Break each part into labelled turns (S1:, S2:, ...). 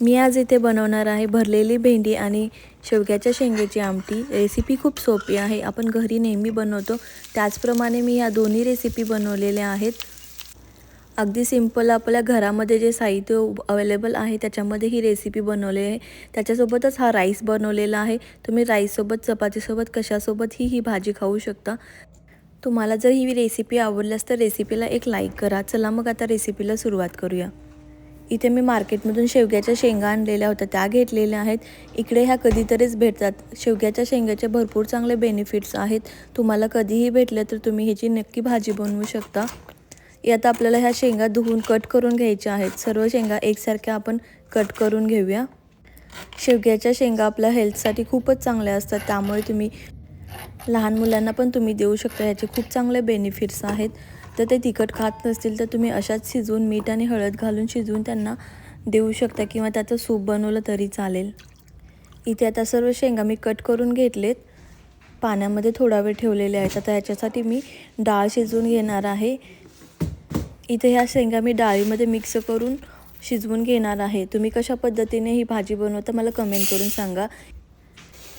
S1: मी आज इथे बनवणार आहे भरलेली भेंडी आणि शेवग्याच्या शेंगेची आमटी. रेसिपी खूप सोपी आहे. आपण घरी नेहमी बनवतो. त्याचप्रमाणे मी ह्या दोन्ही रेसिपी बनवलेल्या आहेत. अगदी सिंपल आपल्या घरामध्ये जे साहित्य अवेलेबल आहे त्याच्यामध्ये ही रेसिपी बनवली आहे. त्याच्यासोबतच हा राईस बनवलेला आहे. तुम्ही राईससोबत चपातीसोबत कशासोबतही ही भाजी खाऊ शकता. तुम्हाला जर ही रेसिपी आवडल्यास तर रेसिपीला एक लाईक करा. चला मग आता रेसिपीला सुरुवात करूया. इथे मी मार्केटमधून शेवग्याच्या शेंगा आणलेल्या होत्या त्या घेतलेल्या आहेत. इकडे ह्या कधीतरीच भेटतात. शेवग्याच्या शेंगाचे भरपूर चांगले बेनिफिट्स आहेत. तुम्हाला कधीही भेटले तर तुम्ही ह्याची नक्की भाजी बनवू शकता. यात आपल्याला ह्या शेंगा धुवून कट करून घ्यायच्या आहेत. सर्व शेंगा एकसारख्या आपण कट करून घेऊया. शेवग्याच्या शेंगा आपल्या हेल्थसाठी खूपच चांगल्या असतात. त्यामुळे तुम्ही लहान मुलांना पण तुम्ही देऊ शकता. ह्याचे खूप चांगले बेनिफिट्स आहेत. तर ते तिखट खात नसतील तर तुम्ही अशाच शिजवून मीठ आणि हळद घालून शिजवून त्यांना देऊ शकता किंवा त्याचं सूप बनवलं तरी चालेल. इथे आता सर्व शेंगा मी कट करून घेतलेत. पाण्यामध्ये थोडा वेळ ठेवलेले आहेत. आता याच्यासाठी मी डाळ शिजवून घेणार आहे. इथे ह्या शेंगा मी डाळीमध्ये मिक्स करून शिजवून घेणार आहे. तुम्ही कशा पद्धतीने ही भाजी बनवता मला कमेंट करून सांगा.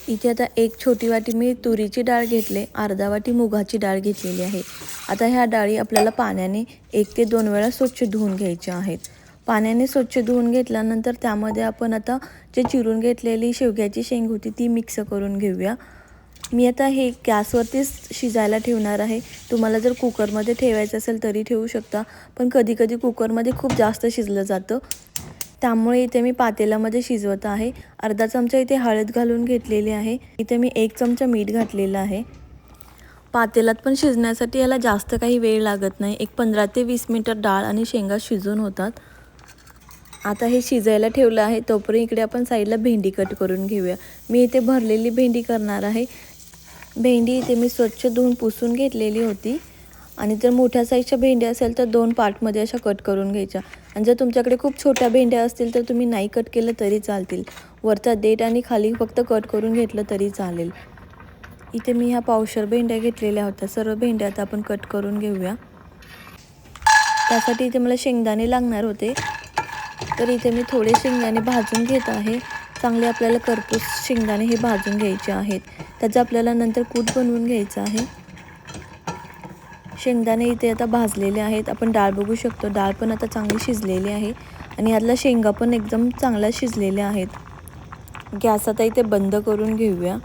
S1: इथे आता एक छोटी वाटी मी तुरीची डाळ घेतले अर्धा वाटी मुगाची डाळ घेतलेली आहे. आता ह्या डाळी आपल्याला पाण्याने एक ते दोन वेळा स्वच्छ धुवून घ्यायच्या आहेत. पाण्याने स्वच्छ धुवून घेतल्यानंतर त्यामध्ये आपण आता जे चिरून घेतलेली शेवग्याची शेंग होती ती मिक्स करून घेऊया. मी आता हे गॅसवरतीच शिजायला ठेवणार आहे. तुम्हाला जर कुकरमध्ये ठेवायचं असेल तरी ठेवू शकता पण कधीकधी कुकरमध्ये खूप जास्त शिजलं जातं. त्यामुळे इथे मी पातेल्यामध्ये शिजवत आहे. अर्धा चमचा इथे हळद घालून घेतलेली आहे. इथे मी एक चमचा मीठ घातलेलं आहे. पातेलात पण शिजण्यासाठी याला जास्त काही वेळ लागत नाही. एक पंधरा ते वीस मिनटं डाळ आणि शेंगा शिजून होतात. आता हे शिजायला ठेवलं आहे. तोपर्यंत इकडे आपण साईडला भेंडी कट करून घेऊया. मी इथे भरलेली भेंडी करणार आहे. भेंडी इथे मी स्वच्छ धुवून पुसून घेतलेली होती. आणि जर मोठ्या साईजच्या भेंडी असेल तर दोन पार्टमध्ये अशा कट करून घ्यायच्या. आणि जर तुमच्याकडे खूप छोट्या भेंड्या असतील तर तुम्ही नाही कट केलं तरी चालतील. वरचा देठ आणि खाली फक्त कट करून घेतलं तरी चालेल. इथे मी ह्या पावशर भेंड्या घेतलेल्या होत्या. सर्व भेंड्या आता आपण कट करून घेऊया. त्यासाठी इथे मला शेंगदाणे लागणार होते. तर इथे मी थोडे शेंगदाणे भाजून घेत आहे. चांगले आपल्याला करपूस शेंगदाणे हे भाजून घ्यायचे आहेत. त्याचं आपल्याला नंतर कूट बनवून घ्यायचं आहे. शेंगदाणे इथे आता भाजलेले आहेत. आपण डाळ बघू शकतो. डाळ पण आता चांगली शिजलेली आहे आणि यातला शेंगा पण एकदम चांगल्या शिजलेल्या आहेत. गॅस आता इथे बंद करून घेऊया.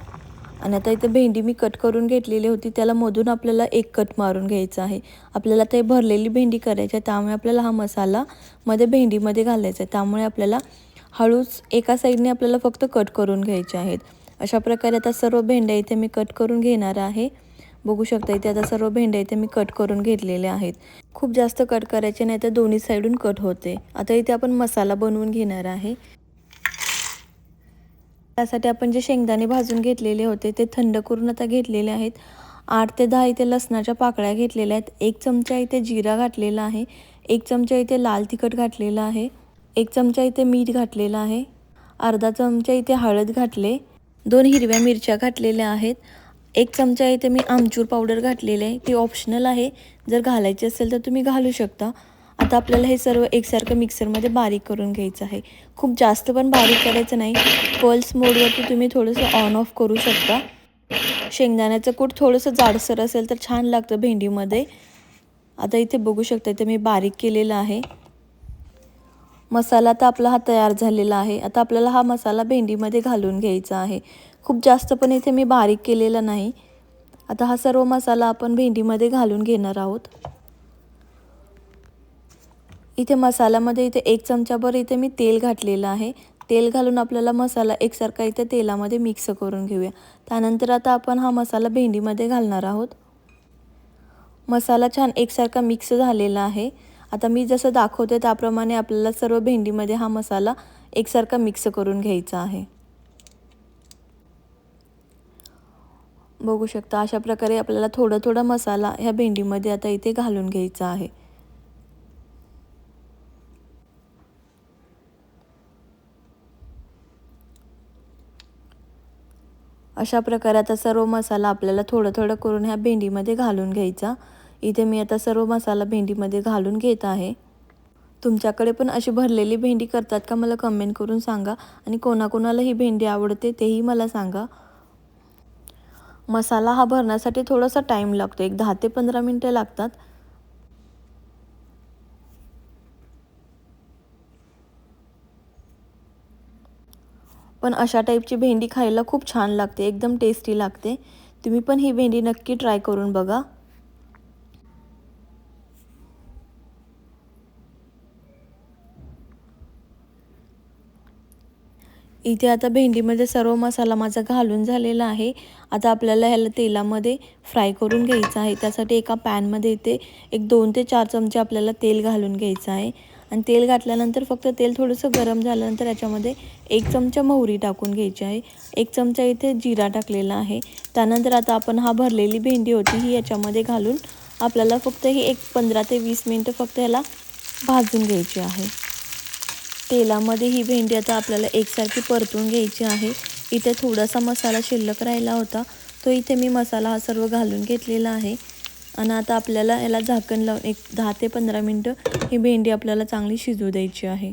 S1: आणि आता इथे भेंडी मी कट करून घेतलेली होती. त्याला मधून आपल्याला एक कट मारून घ्यायचा आहे. आपल्याला ते भरलेली भेंडी करायची आहे. त्यामुळे आपल्याला हा मसाला मध्ये भेंडीमध्ये घालायचा आहे. त्यामुळे आपल्याला हळूच एका साईडने आपल्याला फक्त कट करून घ्यायचे आहेत. अशा प्रकारे आता सर्व भेंड्या इथे मी कट करून घेणार आहे. बघू शकता इथे आता सर्व भेंड्या इथे मी कट करून घेतलेल्या आहेत. खूप जास्त कट करायचे नाही तर दोन्ही साईडून कट होते. आता इथे आपण मसाला बनवून घेणार आहे. त्यासाठी आपण जे शेंगदाणे भाजून घेतलेले होते ते थंड करून आता घेतलेले आहेत. आठ ते दहा इथे लसणाच्या पाकळ्या घेतलेल्या आहेत. एक चमचा इथे जिरा घातलेला आहे. एक चमचा इथे लाल तिखट घातलेला आहे. एक चमचा इथे मीठ घातलेला आहे. अर्धा चमचा इथे हळद घातले. दोन हिरव्या मिरच्या घातलेल्या आहेत. एक चमचा इथे मी आमचूर पावडर घातलेली आहे. ती ऑप्शनल आहे. जर घालायची असेल तर तुम्ही घालू शकता. आता आपल्याला हे सर्व एकसारखं मिक्सरमध्ये बारीक करून घ्यायचं आहे. खूप जास्त पण बारीक करायचं नाही. पल्स मोडवरती तुम्ही थोडंसं ऑन ऑफ करू शकता. शेंगदाण्याचं कूट थोडंसं जाडसर असेल तर छान लागतं भेंडीमध्ये. आता इथे बघू शकता इथे मी बारीक केलेलं आहे. मसाला तर आपला हा तयार झालेला आहे. आता आपल्याला हा मसाला भेंडीमध्ये घालून घ्यायचा आहे. खूप जास्त पण इथे मी बारीक केलेला नाही. आता हा सर्व मसाला आपण भेंडीमध्ये घालून घेणार आहोत. इथे मसाल्यामध्ये इथे एक चमचाभर इथे मी तेल घातलेलं आहे. तेल घालून आपल्याला मसाला एकसारखा इथे तेलामध्ये मिक्स करून घेऊया. त्यानंतर आता आपण हा मसाला भेंडीमध्ये घालणार आहोत. मसाला छान एकसारखा मिक्स झालेला आहे. आता मी जसं दाखवते त्याप्रमाणे आपल्याला सर्व भेंडीमध्ये हा मसाला एकसारखा मिक्स करून घ्यायचा आहे. बघू शकता अशा प्रकारे आपल्याला थोडा थोडा मसाला ह्या भेंडीमध्ये आता इथे घालून घ्यायचा आहे. अशा प्रकारे आता सर्व मसाला आपल्याला थोडं थोडं करून ह्या भेंडीमध्ये घालून घ्यायचा. इथे मी आता सर्व मसाला भेंडीमध्ये घालून घेत आहे. तुमच्याकडे पण अशी भरलेली भेंडी करतात का मला कमेंट करून सांगा आणि कोणाकोणाला ही भेंडी आवडते तेही मला सांगा. मसाला हा भरण्यासाठी थोडासा टाईम लागतो एक दहा ते पंधरा मिनटं लागतात. पण अशा टाईपची भेंडी खायला खूप छान लागते एकदम टेस्टी लागते. तुम्ही पण ही भेंडी नक्की ट्राय करून बघा. इथे आता भेंडीमध्ये सर्व मसाला माझा घालून झालेला आहे. आता आपल्याला ह्याला तेलामध्ये फ्राय करून घ्यायचं आहे. त्यासाठी एका पॅनमध्ये इथे एक दोन ते चार चमचे आपल्याला तेल घालून घ्यायचं आहे. आणि तेल घातल्यानंतर फक्त तेल थोडंसं गरम झाल्यानंतर याच्यामध्ये एक चमचा मोहरी टाकून घ्यायची आहे. एक चमचा इथे जिरा टाकलेला आहे. त्यानंतर आता आपण हा भरलेली भेंडी होती ही याच्यामध्ये घालून आपल्याला फक्त ही एक पंधरा ते वीस मिनटं फक्त ह्याला भाजून घ्यायची आहे. तेलामध्ये ही भेंडी आता आपल्याला एकसारखी परतून घ्यायची आहे. इथे थोडासा मसाला शिल्लक राहिला होता. तो इथे मी मसाला हा सर्व घालून घेतलेला आहे. आणि आता आपल्याला याला झाकण लावून एक दहा ते पंधरा मिनटं ही भेंडी आपल्याला चांगली शिजू द्यायची आहे.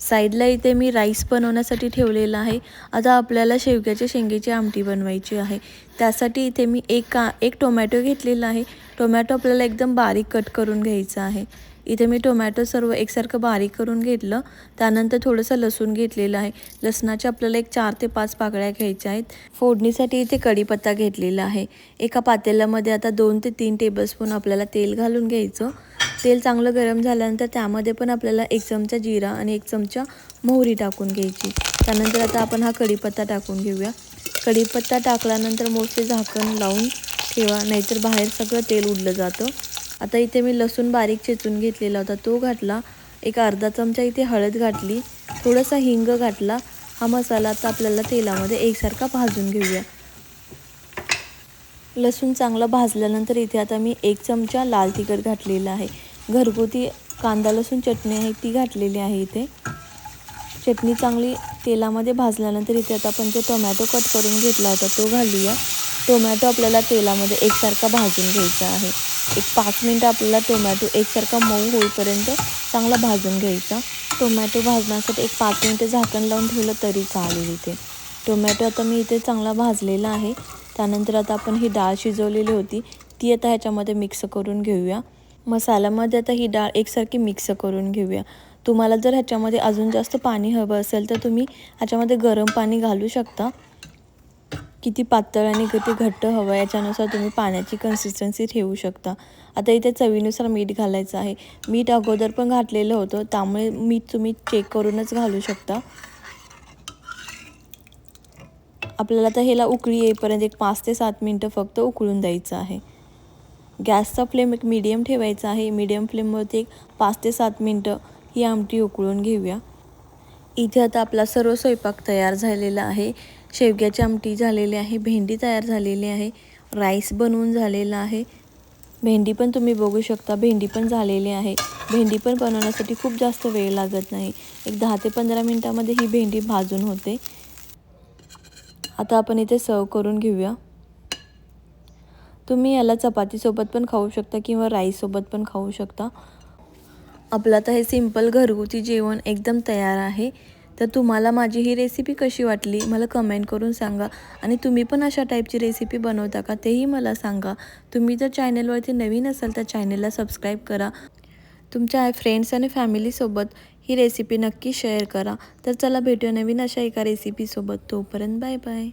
S1: साईडला इथे मी राईस बनवण्यासाठी ठेवलेला आहे. आता आपल्याला शेवग्याच्या शेंगेची आमटी बनवायची आहे. त्यासाठी इथे मी एक का एक टोमॅटो घेतलेला आहे. टोमॅटो आपल्याला एकदम बारीक कट करून घ्यायचा आहे. इथे मी टोमॅटो सर्व एकसारखं बारीक करून घेतलं. त्यानंतर थोडंसं लसूण घेतलेलं आहे. लसणाच्या आपल्याला एक चार ते पाच पाकळ्या घ्यायच्या आहेत. फोडणीसाठी इथे कढीपत्ता घेतलेला आहे. एका पातेल्यामध्ये आता दोन ते तीन टेबलस्पून आपल्याला तेल घालून घ्यायचं. तेल चांगलं गरम झाल्यानंतर त्यामध्ये पण आपल्याला एक चमचा जिरा आणि एक चमचा मोहरी टाकून घ्यायची. त्यानंतर आता आपण हा कढीपत्ता टाकून घेऊया. कढीपत्ता टाकल्यानंतर मोस्टली झाकण लावून ठेवा नाहीतर बाहेर सगळं तेल उडलं जातं. आता इथे मी लसूण बारीक चेचून घेतलेला होता. तो घातला एक अर्धा चमचा इथे हळद घातली थोडासा हिंग घातला. हा मसाला आता आपल्याला तेलामध्ये एकसारखा भाजून घेऊया. लसूण चांगला भाजल्यानंतर इथे आता मी एक चमचा लाल तिखट घातलेला आहे. घरगुती कांदा लसूण चटणी आहे ती घातलेली आहे इथे. चटणी चांगली तेलामध्ये भाजल्यानंतर इथे आता आपण जो टोमॅटो कट करून घेतला होता तो घालूया. टोमॅटो आपल्याला तेलामध्ये एकसारखा भाजून घ्यायचा आहे. एक पाच मिनटं आपल्याला टोमॅटो एकसारखा मऊ होईपर्यंत चांगला भाजून घ्यायचा. टोमॅटो भाजण्यासाठी एक पाच मिनटं झाकण लावून ठेवलं तरी चालेल इथे. टोमॅटो आता मी इथे चांगला भाजलेला आहे. त्यानंतर आता आपण ही डाळ शिजवलेली होती. ती आता ह्याच्यामध्ये मिक्स करून घेऊया. मसाल्यामध्ये आता ही डाळ एकसारखी मिक्स करून घेऊया. तुम्हाला जर ह्याच्यामध्ये अजून जास्त पाणी हवं असेल तर तुम्ही ह्याच्यामध्ये गरम पाणी घालू शकता. किती पातळ आणि किती घट्ट हवं याच्यानुसार तुम्ही पाण्याची कन्सिस्टन्सी ठेवू शकता. आता इथे चवीनुसार मीठ घालायचं आहे. मीठ अगोदर पण घातलेलं होतं त्यामुळे मीठ तुम्ही चेक करूनच घालू शकता. आपल्याला तर ह्याला उकळी येईपर्यंत एक पाच ते सात मिनटं फक्त उकळून द्यायचं आहे. गॅसचा फ्लेम एक मीडियम ठेवायचा आहे. मीडियम फ्लेमवरती एक पाच ते सात मिनटं ही आमटी उकळून घेऊया. इथे आता आपला सर्व स्वयंपाक तयार झालेला आहे. शेवग्याची आमटी झालेली आहे भेंडी तयार झालेली आहे राईस बनवून झालेला आहे. भेंडी पण तुम्ही बघू शकता भेंडी पण झालेली आहे. भेंडी पण बनवण्यासाठी खूप जास्त वेळ लागत नाही. एक दहा ते पंधरा मिनटामध्ये ही भेंडी भाजून होते. आता आपण इथे सर्व करून घेऊया. तुम्ही याला चपातीसोबत पण खाऊ शकता किंवा राईससोबत पण खाऊ शकता. आपलं आता हे सिंपल घरगुती जेवण एकदम तयार आहे. तर तुम्हाला माझी ही रेसिपी कशी वाटली मला कमेंट करून सांगा. आणि तुम्ही पण अशा टाईपची रेसिपी बनवता का तेही मला सांगा. तुम्ही जर चॅनलवरती नवीन असाल तर चॅनलला सबस्क्राईब करा. तुमच्या फ्रेंड्स आणि फॅमिलीसोबत ही रेसिपी नक्की शेअर करा. तर चला भेटूया नवीन अशा एका रेसिपीसोबत तोपर्यंत बाय बाय